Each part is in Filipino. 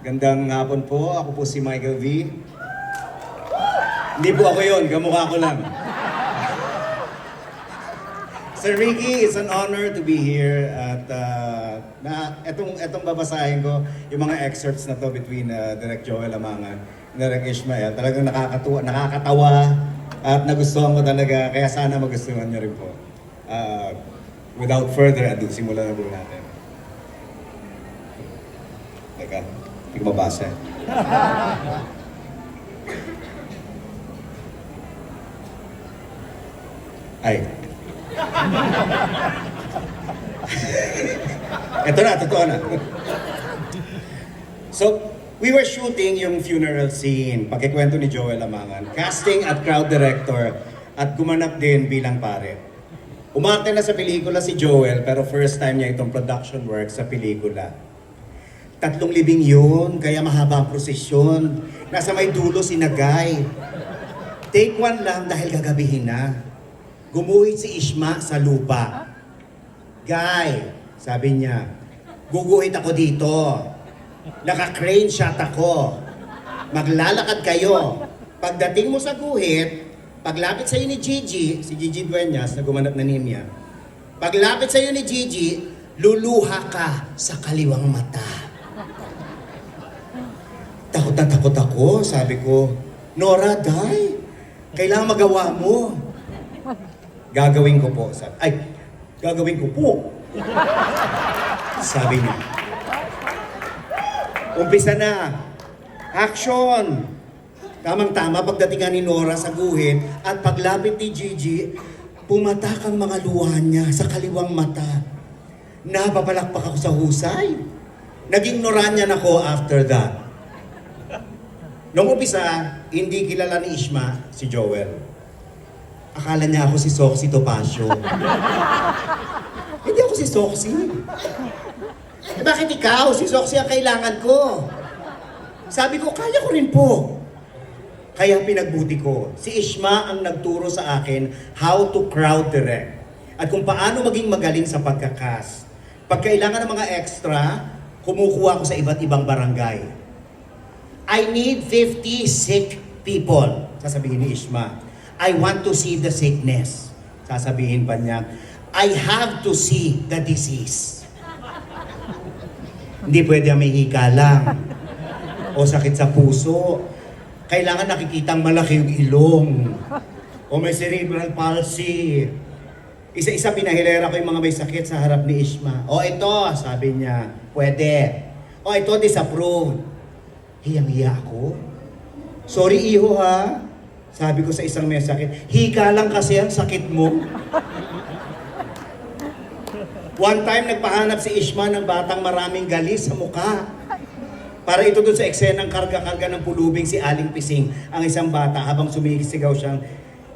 Gandang hapon po. Ako po si Michael V. Hindi po ako yun. Kamukha ko lang. Sir Ricky, it's an honor to be here at uh, na etong etong babasahin ko yung mga excerpts na to between uh, Direk Joel Amangan and Direk Ishmael. Talagang nakakatuwa, nakakatawa at nagustuhan ko talaga kaya sana magustuhan niyo rin po. Uh, without further ado, simulan na po natin. Teka, hindi ko mabasa. Ay. Ito na, totoo na. so, we were shooting yung funeral scene, pagkikwento ni Joel Amangan, casting at crowd director, at gumanap din bilang pare. Umarte na sa pelikula si Joel, pero first time niya itong production work sa pelikula. Tatlong libing yun, kaya mahaba ang prosesyon. Nasa may dulo si Nagay. Take one lang dahil gagabihin na. Gumuhit si Ishma sa lupa. Guy, sabi niya, guguhit ako dito. Naka-crane shot ako. Maglalakad kayo. Pagdating mo sa guhit, paglapit sa'yo ni Gigi, si Gigi Dueñas na gumanap na Nimya, paglapit sa'yo ni Gigi, luluha ka sa kaliwang mata. Takot na takot ako. Sabi ko, Nora, die. Kailangan magawa mo. Gagawin ko po. Sabi, ay, gagawin ko po. Sabi niya. Umpisa na. Action! Tamang-tama pagdating ni Nora sa guhit at paglapit ni Gigi, pumatak ang mga luha niya sa kaliwang mata. Napapalakpak ako sa husay. Naging Noranian ako after that. Nung umpisa, hindi kilala ni Ishma si Joel. Akala niya ako si Soxy Topacio. hindi ako si Soxy. Eh bakit ikaw? Si Soxy ang kailangan ko. Sabi ko, kaya ko rin po. Kaya pinagbuti ko. Si Ishma ang nagturo sa akin how to crowd direct. At kung paano maging magaling sa pagkakas. Pag kailangan ng mga extra, kumukuha ko sa iba't ibang barangay. I need 50 sick people. Sasabihin ni Ishma. I want to see the sickness. Sasabihin pa niya. I have to see the disease. Hindi pwede may hika lang. O sakit sa puso. Kailangan nakikitang malaki yung ilong. O may cerebral palsy. Isa-isa pinahilera ko yung mga may sakit sa harap ni Ishma. O ito, sabi niya, pwede. O ito, disapproved. Hiyang-hiya ako. Sorry, iho ha. Sabi ko sa isang may sakit, hika lang kasi ang sakit mo. One time, nagpahanap si Ishma ng batang maraming galis sa mukha. Para ito dun sa eksenang karga-karga ng pulubing si Aling Pising, ang isang bata habang sumisigaw siyang,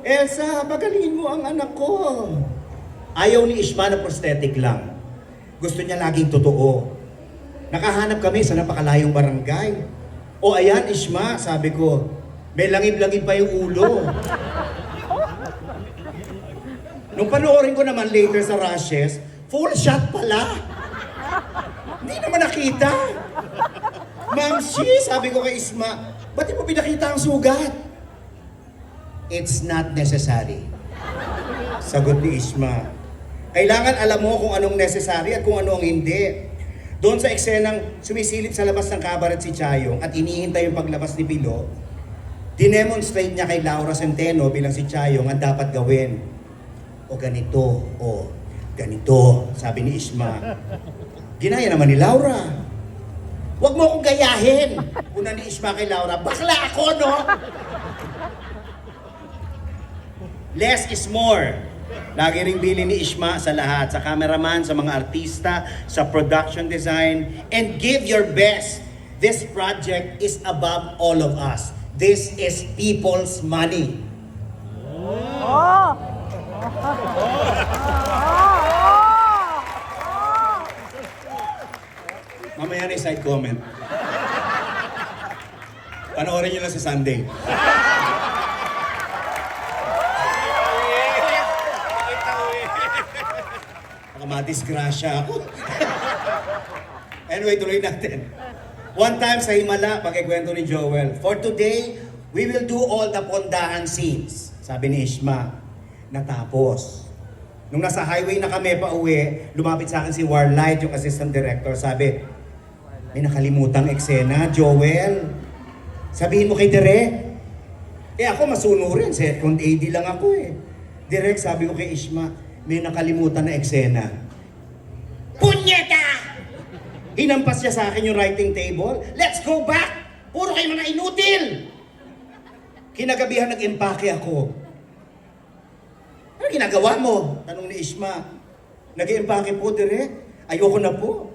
Elsa, pagalingin mo ang anak ko. Ayaw ni Ishma na prosthetic lang. Gusto niya laging totoo. Nakahanap kami sa napakalayong barangay. O ayan, Ishma, sabi ko, may langib-langib pa yung ulo. Nung panoorin ko naman later sa Rushes, full shot pala. Hindi naman nakita. Ma'am Shi, sabi ko kay Isma, ba't mo pinakita ang sugat? It's not necessary. Sagot ni Isma. Kailangan alam mo kung anong necessary at kung ano ang hindi. Doon sa eksenang sumisilip sa labas ng kabaret si Chayong at inihintay yung paglabas ni Pilo, dinemonstrate niya kay Laura Centeno bilang si Chayong ang dapat gawin. O ganito, o ganito, sabi ni Isma. Ginaya naman ni Laura. Huwag mo akong gayahin. Una ni Isma kay Laura, bakla ako, no? Less is more. Lagi ring bili ni Ishma sa lahat, sa cameraman, sa mga artista, sa production design, and give your best. This project is above all of us. This is people's money. Mamaya na side comment. Panoorin nyo lang sa Sunday. Baka madisgrasya ako. anyway, tuloy natin. One time sa Himala, pagkikwento ni Joel, For today, we will do all the pondahan scenes. Sabi ni Ishma. Natapos. Nung nasa highway na kami pa uwi, lumapit sa akin si Warlight, yung assistant director. Sabi, may nakalimutang eksena, Joel. Sabihin mo kay Direk. Eh ako masunurin, second AD lang ako eh. Direk, sabi ko kay Ishma, may nakalimutan na eksena. Punyeta! Hinampas niya sa akin yung writing table. Let's go back! Puro kayo mga inutil! Kinagabihan nag-empake ako. Ano ginagawa mo? Tanong ni Ishma. Nag-empake po, dire. Ayoko na po.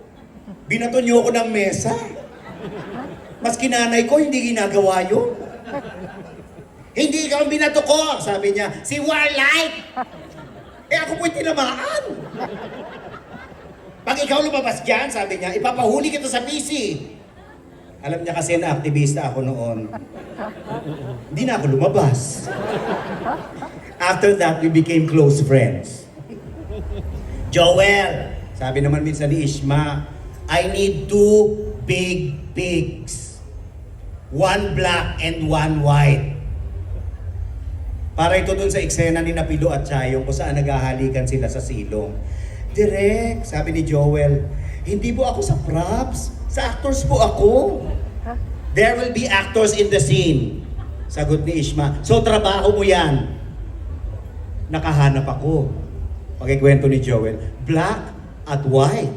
Binato niyo ako ng mesa. Mas kinanay ko, hindi ginagawa yun. Hindi ikaw binato ko, sabi niya. Si Warlight! Eh ako po'y tinamaan. Pag ikaw lumabas dyan, sabi niya, ipapahuli kita sa PC. Alam niya kasi na aktivista ako noon. Hindi na ako lumabas. After that, we became close friends. Joel, sabi naman minsan ni Ishma, I need two big pigs. One black and one white. Para ito dun sa eksena ni Napilo at Chayong kung saan naghahalikan sila sa silong. Direk, sabi ni Joel, hindi po ako sa props. Sa actors po ako. There will be actors in the scene. Sagot ni Ishma. So trabaho mo yan. Nakahanap ako. Pagkikwento ni Joel. Black at white.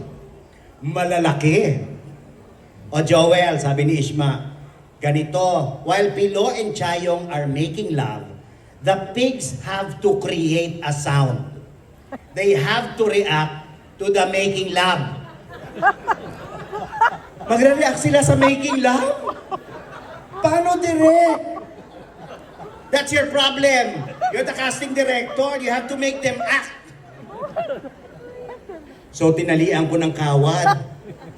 Malalaki. O Joel, sabi ni Ishma, ganito, while Pilo and Chayong are making love, the pigs have to create a sound. They have to react to the making love. Magre-react sila sa making love? Paano direct? That's your problem. You're the casting director. You have to make them act. So tinalian ko ng kawad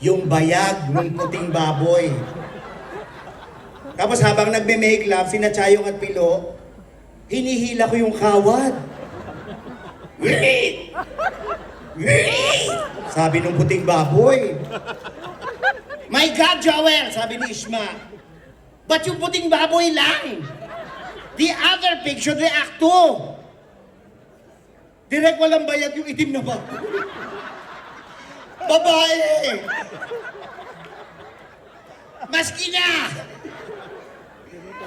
yung bayag ng puting baboy. Tapos habang nagme-make love, sina Chayong at Pilo, hinihila ko yung kawad. Wait! Wait! Sabi ng puting baboy. My God, Joel! Sabi ni Ishma. Ba't yung puting baboy lang? The other pig should react too. Direk walang bayag yung itim na baboy. Babae! Maski na!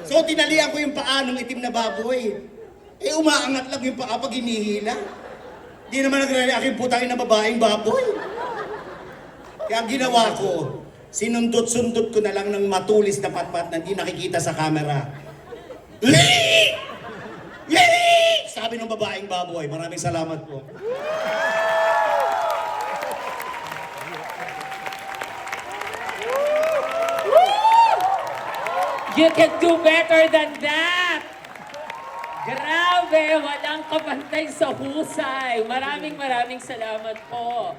So tinalian ko yung paa ng itim na baboy. Eh umaangat lang yung paa pag hinihila. Di naman nagre-react yung putangin na babaeng baboy. Kaya ginawa ko, sinundot-sundot ko na lang ng matulis na patpat na hindi nakikita sa camera. Lee! Lee! Sabi ng babaeng baboy. Maraming salamat po. You can do better than that! Grabe, walang kapantay sa husay. Maraming maraming salamat po.